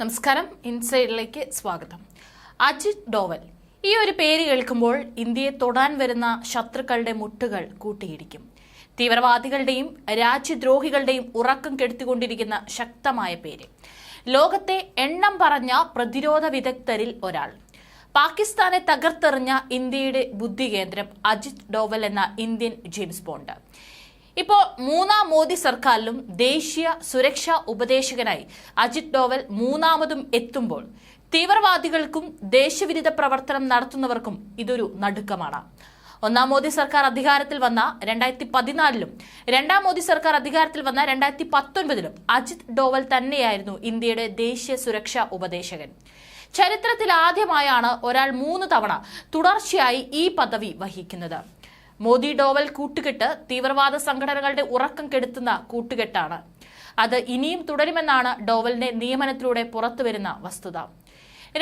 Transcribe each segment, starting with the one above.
നമസ്കാരം ഇൻസൈഡിലേക്ക് സ്വാഗതം. അജിത് ഡോവൽ. ഈ ഒരു പേര് കേൾക്കുമ്പോൾ ഇന്ത്യയെ തൊടാൻ വരുന്ന ശത്രുക്കളുടെ മുട്ടുകൾ കൂട്ടിയിടിക്കും. തീവ്രവാദികളുടെയും രാജ്യദ്രോഹികളുടെയും ഉറക്കം കെടുത്തിക്കൊണ്ടിരിക്കുന്ന ശക്തമായ പേര്. ലോകത്തെ എണ്ണം പറഞ്ഞ പ്രതിരോധ വിദഗ്ധരിൽ ഒരാൾ. പാകിസ്ഥാനെ തകർത്തെറിഞ്ഞ ഇന്ത്യയുടെ ബുദ്ധി കേന്ദ്രം അജിത് ഡോവൽ എന്ന ഇന്ത്യൻ ജെയിംസ് ബോണ്ട്. ഇപ്പോൾ മൂന്നാം മോദി സർക്കാരിലും ദേശീയ സുരക്ഷാ ഉപദേശകനായി അജിത് ഡോവൽ മൂന്നാമതും എത്തുമ്പോൾ തീവ്രവാദികൾക്കും ദേശവിരുദ്ധ പ്രവർത്തനം നടത്തുന്നവർക്കും ഇതൊരു നടുക്കമാണ്. ഒന്നാം മോദി സർക്കാർ അധികാരത്തിൽ വന്ന രണ്ടായിരത്തി പതിനാലിലും രണ്ടാം മോദി സർക്കാർ അധികാരത്തിൽ വന്ന രണ്ടായിരത്തി പത്തൊൻപതിലും അജിത് ഡോവൽ തന്നെയായിരുന്നു ഇന്ത്യയുടെ ദേശീയ സുരക്ഷാ ഉപദേശകൻ. ചരിത്രത്തിൽ ആദ്യമായാണ് ഒരാൾ മൂന്ന് തവണ തുടർച്ചയായി ഈ പദവി വഹിക്കുന്നത്. മോദി ഡോവൽ കൂട്ടുകെട്ട് തീവ്രവാദ സംഘടനകളുടെ ഉറക്കം കെടുത്തുന്ന കൂട്ടുകെട്ടാണ്. അത് ഇനിയും തുടരുമെന്നാണ് ഡോവലിന്റെ നിയമനത്തിലൂടെ പുറത്തുവരുന്ന വസ്തുത.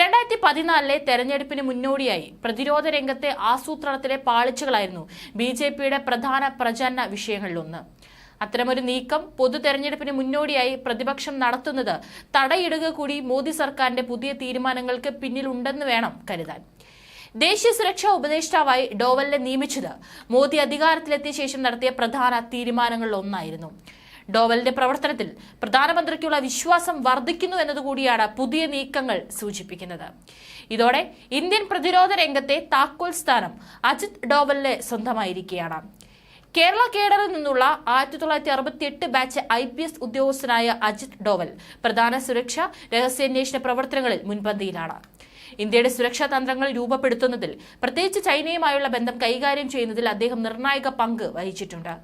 രണ്ടായിരത്തി പതിനാലിലെ തെരഞ്ഞെടുപ്പിന് മുന്നോടിയായി പ്രതിരോധ രംഗത്തെ ആസൂത്രണത്തിലെ പാളിച്ചകളായിരുന്നു ബി ജെ പിയുടെ പ്രധാന പ്രചരണ വിഷയങ്ങളിലൊന്ന്. അത്തരമൊരു നീക്കം പൊതു തെരഞ്ഞെടുപ്പിന് മുന്നോടിയായി പ്രതിപക്ഷം നടത്തുന്നത് തടയിടുക കൂടി മോദി സർക്കാരിന്റെ പുതിയ തീരുമാനങ്ങൾക്ക് പിന്നിലുണ്ടെന്ന് വേണം കരുതാൻ. ദേശീയ സുരക്ഷാ ഉപദേഷ്ടാവായി ഡോവലിനെ നിയമിച്ചത്. മോദി അധികാരത്തിലെത്തിയ ശേഷം നടത്തിയ പ്രധാന തീരുമാനങ്ങളിൽ ഒന്നായിരുന്നു ഡോവലിന്റെ പ്രവർത്തനത്തിൽ പ്രധാനമന്ത്രിക്കുള്ള വിശ്വാസം വർദ്ധിക്കുന്നു എന്നതുകൂടിയാണ് പുതിയ നീക്കങ്ങൾ സൂചിപ്പിക്കുന്നത്. ഇതോടെ ഇന്ത്യൻ പ്രതിരോധ രംഗത്തെ താക്കോൽ സ്ഥാനം അജിത് ഡോവലിന് സ്വന്തമായിരിക്കുകയാണ്. കേരള കേഡറിൽ നിന്നുള്ള ആയിരത്തി തൊള്ളായിരത്തി അറുപത്തി എട്ട് ബാച്ച് ഐ പി എസ് ഉദ്യോഗസ്ഥനായ അജിത് ഡോവൽ പ്രധാന സുരക്ഷ രഹസ്യാന്വേഷണ പ്രവർത്തനങ്ങളിൽ മുൻപന്തിയിലാണ്. ഇന്ത്യയുടെ സുരക്ഷാ തന്ത്രങ്ങൾ രൂപപ്പെടുത്തുന്നതിൽ പ്രത്യേകിച്ച് ചൈനയുമായുള്ള ബന്ധം കൈകാര്യം ചെയ്യുന്നതിൽ അദ്ദേഹം നിർണായക പങ്ക് വഹിച്ചിട്ടുണ്ട്.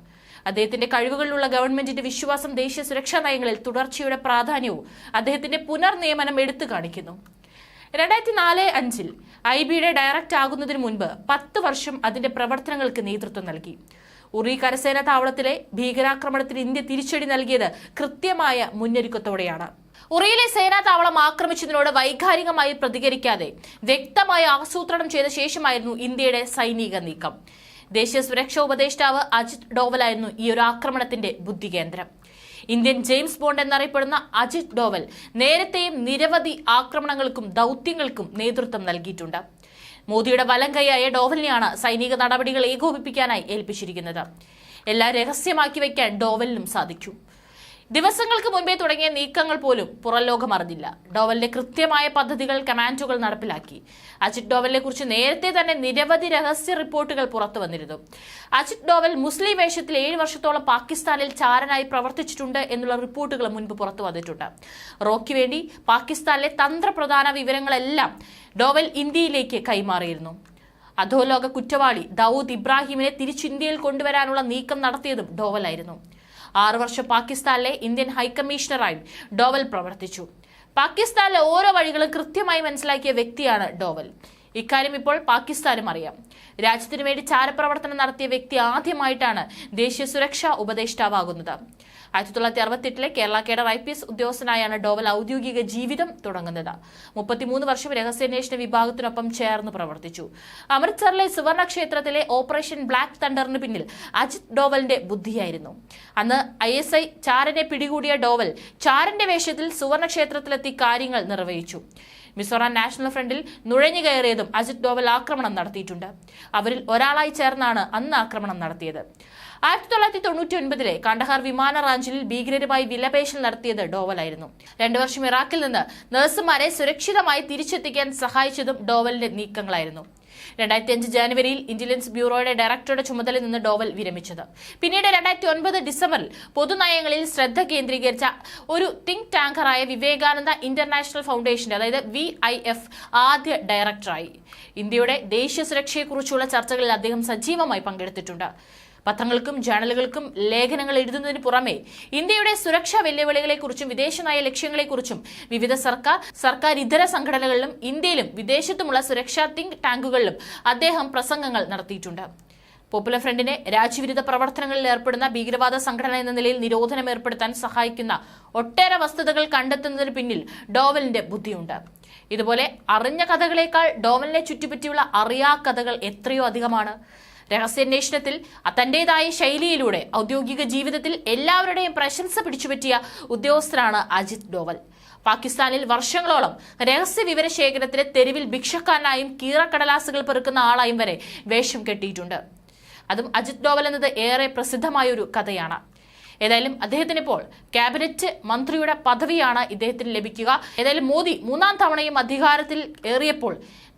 അദ്ദേഹത്തിന്റെ കഴിവുകളിലുള്ള ഗവൺമെന്റിന്റെ വിശ്വാസം ദേശീയ സുരക്ഷാ നയങ്ങളിൽ തുടർച്ചയുടെ പ്രാധാന്യവും അദ്ദേഹത്തിന്റെ പുനർനിയമനം എടുത്തു കാണിക്കുന്നു. രണ്ടായിരത്തി നാല് അഞ്ചിൽ ഐ ബിയുടെ ഡയറക്റ്റ് ആകുന്നതിന് മുൻപ് പത്ത് വർഷം അതിന്റെ പ്രവർത്തനങ്ങൾക്ക് നേതൃത്വം നൽകി. ഉറി കരസേന താവളത്തിലെ ഭീകരാക്രമണത്തിന് ഇന്ത്യ തിരിച്ചടി നൽകിയത് കൃത്യമായ മുന്നൊരുക്കത്തോടെയാണ്. ഉറിയിലെ സേനാ താവളം ആക്രമിച്ചതിനോട് വൈകാരികമായി പ്രതികരിക്കാതെ വ്യക്തമായി ആസൂത്രണം ചെയ്ത ശേഷമായിരുന്നു ഇന്ത്യയുടെ സൈനിക നീക്കം. ദേശീയ സുരക്ഷാ ഉപദേഷ്ടാവ് അജിത് ഡോവലായിരുന്നു ഈ ഒരു ആക്രമണത്തിന്റെ ബുദ്ധി കേന്ദ്രം ഇന്ത്യൻ ജെയിംസ് ബോണ്ട് എന്നറിയപ്പെടുന്ന അജിത് ഡോവൽ നേരത്തെയും നിരവധി ആക്രമണങ്ങൾക്കും ദൗത്യങ്ങൾക്കും നേതൃത്വം നൽകിയിട്ടുണ്ട്. മോദിയുടെ വലം കൈയായ ഡോവലിനെയാണ് സൈനിക നടപടികൾ ഏകോപിപ്പിക്കാനായി ഏൽപ്പിച്ചിരിക്കുന്നത്. എല്ലാം രഹസ്യമാക്കി വയ്ക്കാൻ ഡോവലിനും സാധിച്ചു. ദിവസങ്ങൾക്ക് മുൻപേ തുടങ്ങിയ നീക്കങ്ങൾ പോലും പുറംലോകം അറിഞ്ഞില്ല. ഡോവലിന്റെ കൃത്യമായ പദ്ധതികൾ കമാൻഡുകൾ നടപ്പിലാക്കി. അജിത് ഡോവലിനെ കുറിച്ച് നേരത്തെ തന്നെ നിരവധി രഹസ്യ റിപ്പോർട്ടുകൾ പുറത്തു വന്നിരുന്നു. അജിത് ഡോവൽ മുസ്ലിം വേഷത്തിൽ ഏഴ് വർഷത്തോളം പാകിസ്ഥാനിൽ ചാരനായി പ്രവർത്തിച്ചിട്ടുണ്ട് എന്നുള്ള റിപ്പോർട്ടുകൾ മുൻപ് പുറത്തു വന്നിട്ടുണ്ട്. റോക്കി വേണ്ടി പാകിസ്ഥാനിലെ തന്ത്രപ്രധാന വിവരങ്ങളെല്ലാം ഡോവൽ ഇന്ത്യയിലേക്ക് കൈമാറിയിരുന്നു. അധോലോക കുറ്റവാളി ദൌദ് ഇബ്രാഹിമിനെ തിരിച്ച് ഇന്ത്യയിൽ കൊണ്ടുവരാനുള്ള നീക്കം നടത്തിയതും ഡോവലായിരുന്നു. ആറു വർഷം പാകിസ്ഥാനിലെ ഇന്ത്യൻ ഹൈക്കമ്മീഷണറായും ഡോവൽ പ്രവർത്തിച്ചു. പാകിസ്ഥാനിലെ ഓരോ വഴികളും കൃത്യമായി മനസ്സിലാക്കിയ വ്യക്തിയാണ് ഡോവൽ. ഇക്കാര്യം ഇപ്പോൾ പാകിസ്ഥാനും അറിയാം. രാജ്യത്തിനു വേണ്ടി ചാരപ്രവർത്തനം നടത്തിയ വ്യക്തി ആദ്യമായിട്ടാണ് ദേശീയ സുരക്ഷാ ഉപദേഷ്ടാവാകുന്നത്. ആയിരത്തി തൊള്ളായിരത്തി അറുപത്തെട്ടിലെ Kerala cadre I P S ഉദ്യോഗസ്ഥനായാണ് Doval ഔദ്യോഗിക ജീവിതം തുടങ്ങുന്നത്. മുപ്പത്തിമൂന്ന് വർഷം രഹസ്യാന്വേഷണ വിഭാഗത്തിനൊപ്പം ചേർന്ന് പ്രവർത്തിച്ചു. അമൃത്സറിലെ സുവർണ ക്ഷേത്രത്തിലെ ഓപ്പറേഷൻ ബ്ലാക്ക് തണ്ടറിന് പിന്നിൽ അജിത് ഡോവലിന്റെ ബുദ്ധിയായിരുന്നു. അന്ന് ഐ എസ് ഐ ചാരനെ പിടികൂടിയ ഡോവൽ ചാരന്റെ വേഷത്തിൽ സുവർണ ക്ഷേത്രത്തിലെത്തി കാര്യങ്ങൾ നിർവഹിച്ചു. മിസോറാം നാഷണൽ ഫ്രണ്ടിൽ നുഴഞ്ഞു കയറിയതും അജിത് ഡോവൽ ആക്രമണം നടത്തിയിട്ടുണ്ട്. അവരിൽ ഒരാളായി ചേർന്നാണ് അന്ന് ആക്രമണം നടത്തിയത്. ആയിരത്തി തൊള്ളായിരത്തി തൊണ്ണൂറ്റി ഒൻപതിലെ കണ്ടഹാർ വിമാന റാഞ്ചിൽ ഭീകരരുമായി വിലപേശൽ നടത്തിയത് ഡോവലായിരുന്നു. രണ്ടു വർഷം ഇറാഖിൽ നിന്ന് നഴ്സുമാരെ സുരക്ഷിതമായി തിരിച്ചെത്തിക്കാൻ സഹായിച്ചതും ഡോവലിന്റെ നീക്കങ്ങളായിരുന്നു. രണ്ടായിരത്തി അഞ്ച് ജനുവരിയിൽ ഇന്റലിജൻസ് ബ്യൂറോയുടെ ഡയറക്ടറുടെ ചുമതലയിൽ നിന്ന് ഡോവൽ വിരമിച്ചത്. പിന്നീട് രണ്ടായിരത്തി ഒൻപത് ഡിസംബറിൽ പൊതുനയങ്ങളിൽ ശ്രദ്ധ കേന്ദ്രീകരിച്ച ഒരു തിങ്ക് ടാങ്കറായ വിവേകാനന്ദ ഇന്റർനാഷണൽ ഫൗണ്ടേഷന്റെ അതായത് വി ഐ എഫ് ആദ്യ ഡയറക്ടറായി. ഇന്ത്യയുടെ ദേശീയ സുരക്ഷയെക്കുറിച്ചുള്ള ചർച്ചകളിൽ അദ്ദേഹം സജീവമായി പങ്കെടുത്തിട്ടുണ്ട്. പത്രങ്ങൾക്കും ജേണലുകൾക്കും ലേഖനങ്ങൾ എഴുതുന്നതിന് പുറമെ ഇന്ത്യയുടെ സുരക്ഷാ വെല്ലുവിളികളെക്കുറിച്ചും വിദേശനയ ലക്ഷ്യങ്ങളെക്കുറിച്ചും വിവിധ സർക്കാർ സർക്കാർ ഇതര സംഘടനകളിലും ഇന്ത്യയിലും വിദേശത്തുമുള്ള സുരക്ഷാ തിങ്ക് ടാങ്കുകളിലും അദ്ദേഹം പ്രസംഗങ്ങൾ നടത്തിയിട്ടുണ്ട്. പോപ്പുലർ ഫ്രണ്ടിനെ രാജ്യവിരുദ്ധ പ്രവർത്തനങ്ങളിൽ ഏർപ്പെടുന്ന ഭീകരവാദ സംഘടന എന്ന നിലയിൽ നിരോധനം ഏർപ്പെടുത്താൻ സഹായിക്കുന്ന ഒട്ടേറെ വസ്തുതകൾ കണ്ടെത്തുന്നതിന് പിന്നിൽ ഡോവലിന്റെ ബുദ്ധിയുണ്ട്. ഇതുപോലെ അറിഞ്ഞ കഥകളേക്കാൾ ഡോവലിനെ ചുറ്റിപ്പറ്റിയുള്ള അറിയാ കഥകൾ എത്രയോ അധികമാണ്. രഹസ്യാന്വേഷണത്തിൽ തന്റേതായ ശൈലിയിലൂടെ ഔദ്യോഗിക ജീവിതത്തിൽ എല്ലാവരുടെയും പ്രശംസ പിടിച്ചുപറ്റിയ ഉദ്യോഗസ്ഥനാണ് അജിത് ഡോവൽ. പാകിസ്ഥാനിൽ വർഷങ്ങളോളം രഹസ്യ വിവര ശേഖരത്തിന് തെരുവിൽ ഭിക്ഷക്കാരനായും കീറക്കടലാസുകൾ പെറുക്കുന്ന ആളായും വരെ വേഷം കെട്ടിയിട്ടുണ്ട്. അതും അജിത് ഡോവൽ എന്നത് ഏറെ പ്രസിദ്ധമായ ഒരു കഥയാണ്. ഏതായാലും അദ്ദേഹത്തിന് ഇപ്പോൾ ക്യാബിനറ്റ് മന്ത്രിയുടെ പദവിയാണ് ഇദ്ദേഹത്തിന് ലഭിക്കുക. ഏതായാലും മോദി മൂന്നാം തവണയും അധികാരത്തിൽ ഏറിയപ്പോൾ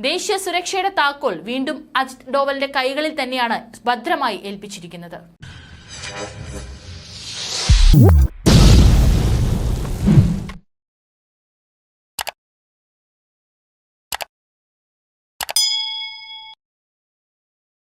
ദേശീയ സുരക്ഷയുടെ താക്കോൽ വീണ്ടും അജിത് ഡോവലിന്റെ കൈകളിൽ തന്നെയാണ് ഭദ്രമായി ഏൽപ്പിച്ചിരിക്കുന്നത്.